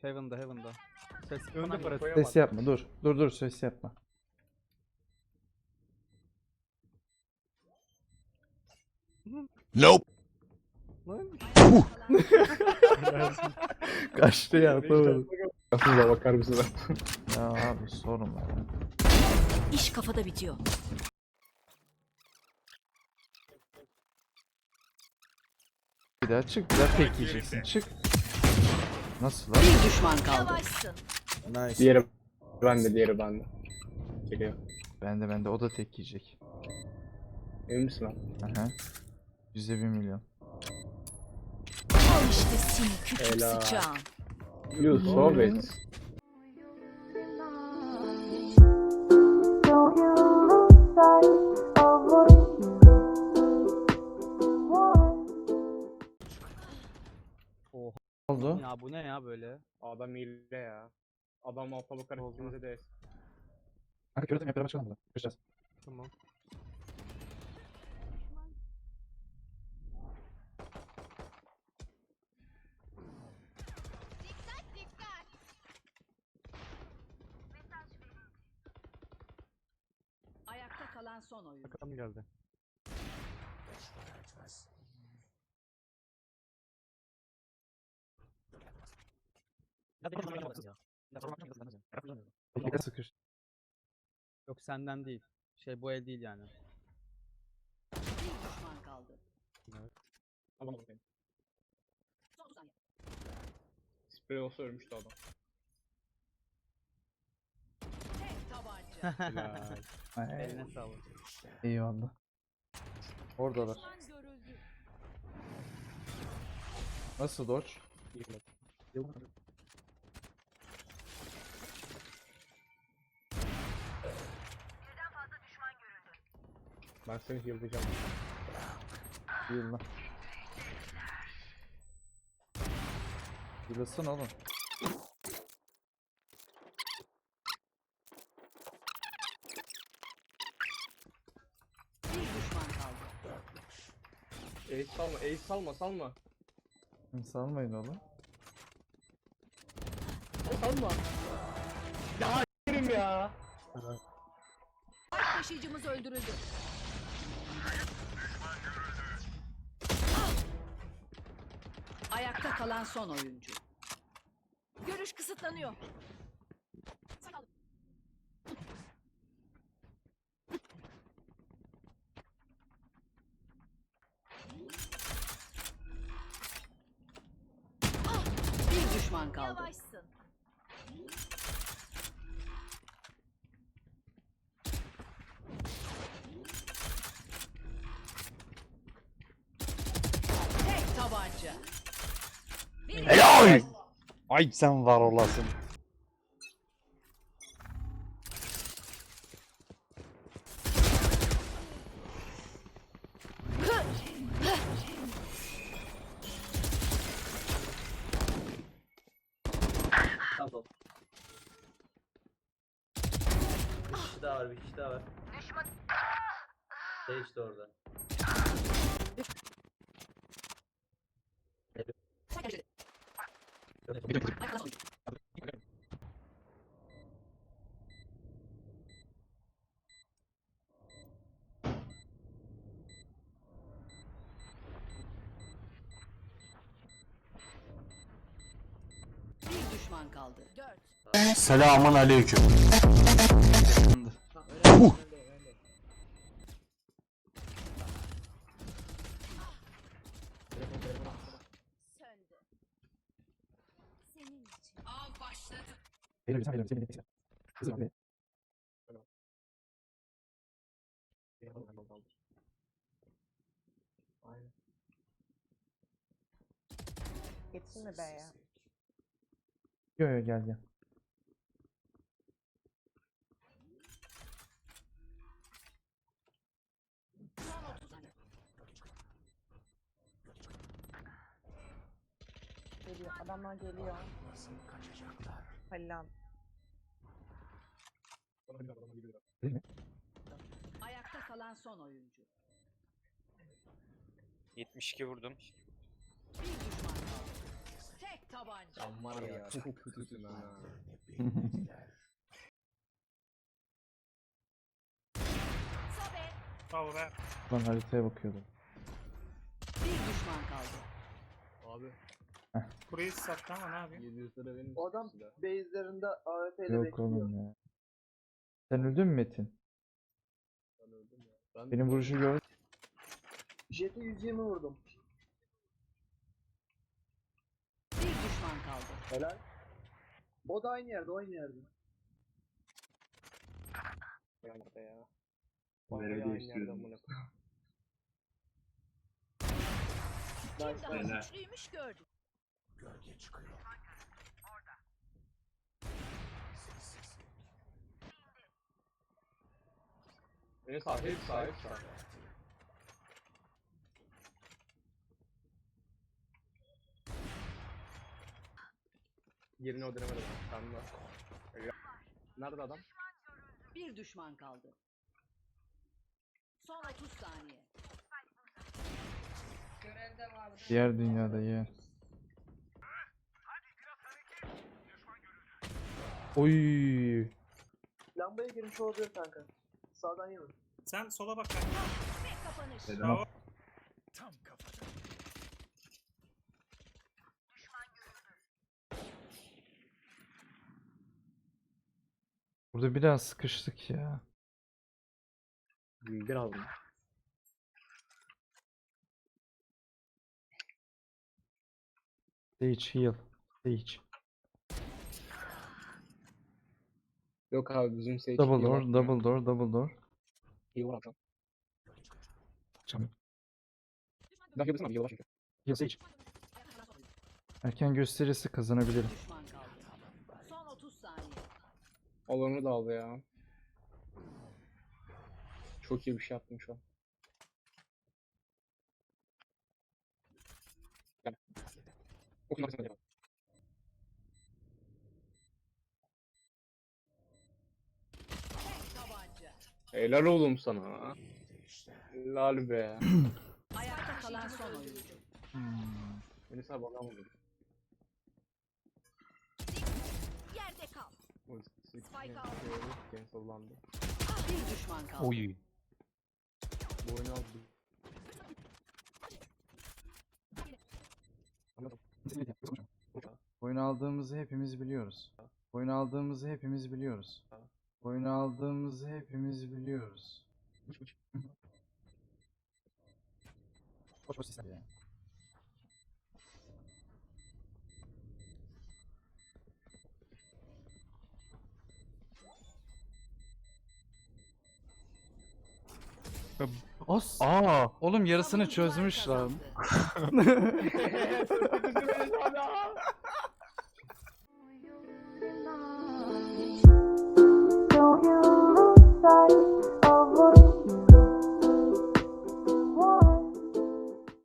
Heaven'da Heaven'da. Ses Önde falan para yok. koyamaz. Ses yapma dur. Dur dur ses yapma. Nope. Kaçtı ya yapamadım. Kafamıza bakar mısın? Ya abi sorma ya. İş kafada bitiyor. Bir daha çık bir daha tek yiyeceksin çık. Nasıl lan? Bir düşman kaldı. Nice. Diğeri bende, diğeri bende. Geliyor. Bende bende o da tek yiyecek. Emin misin lan? Aha. Yüzde bir milyon. Al işte seni küçük Helal. sıçağım. You so bad. Adam hile ya. Adam Oldu. ikimize de Kanka kör hep beraber çıkalım buradan. Görüşeceğiz. Tamam. Ayakta kalan son oyun. Bakalım geldi. Dikkat sıkış. Yok senden değil. Şey bu el değil yani. Bir düşman kaldı. Adam bakayım. Son saniye. Sprey olsa ölmüştü adam. Tek tabanca. Helal. Eline sağlık. Eyvallah. Oradalar. Nasıl dodge? Ben seni heal'layacağım. Yılla. Yıllasın oğlum. Bir düşman kaldı. Ace salma, ace salma, salma. Salmayın oğlum. Salma. Ya yerim ya. Taşıyıcımız öldürüldü. Ayakta kalan son oyuncu. Görüş kısıtlanıyor. Bir düşman kaldı. Tek tabanca. Helal. Ay sen var olasın. Tamam. Bir kişi daha var, bir kişi daha var. Şey işte orada. Ayakta son oyuncu. Bir düşman kaldı. Dört. Selamun aleyküm. Söndü. Senin için. Av başladı. Geliyor sen geliyor sen geliyor. Kızım abi. Geçsin mi be ya? Yo yo gel gel. Son 30 saniye. Geliyor. Adamlar geliyor. Halil abi. Ayakta kalan son oyuncu. 72 vurdum. Bir düşman kaldı. Tek tabanca. Can var ya çok kötüsün ha. Sobe. Bravo be. Lan haritaya bakıyordum. Bir düşman kaldı. Abi Burayı sattı ama ne yapayım? 700 lira verin. O adam base'lerinde AWP ile Yok bekliyor. oğlum ya. Sen öldün mü Metin? Ben öldüm ya. Ben Benim vuruşu gör. Jet'e 120 vurdum. Bir düşman kaldı. Helal. O da aynı yerde, aynı yerde. Nerede ya? Nereye değiştirdin? Kim daha güçlüymüş gördük. Beni sağ, hep sağ, hep sağ. Yerini öldüremedim. Tamam. Nerede adam? Bir düşman kaldı. Son 30 saniye. Diğer dünyada ya. Oy. Lambaya girmiş olabilir kanka. Sağdan yeme. Sen sola bak kanka. Ve kapanış. Bravo. Burada biraz sıkıştık ya. Biraz mı? Sage heal. Sage. Yok abi bizim seç. Double door, double door, double door. İyi var adam. Çabuk. Bir dakika abi, iyi var çünkü. Heal Sage. Erken gösterisi kazanabilirim. Son 30 saniye. Alanı da aldı ya. Çok iyi bir şey yaptım şu an. Gel. Okun arkasına gel. Tek tabanca. Helal oğlum sana. Helal be. Ayakta kalan son oyuncu. Beni bana vurdu. Yerde kal. Spike aldı. Cancellandı. Bir düşman kaldı. Oy. Bu oyunu aldı. Oyun aldığımızı hepimiz biliyoruz. Oyun aldığımızı hepimiz biliyoruz. Oyun aldığımızı hepimiz biliyoruz. Boş boş sistem yani. Os. Aa. Oğlum yarısını çözmüş lan. you lose sight.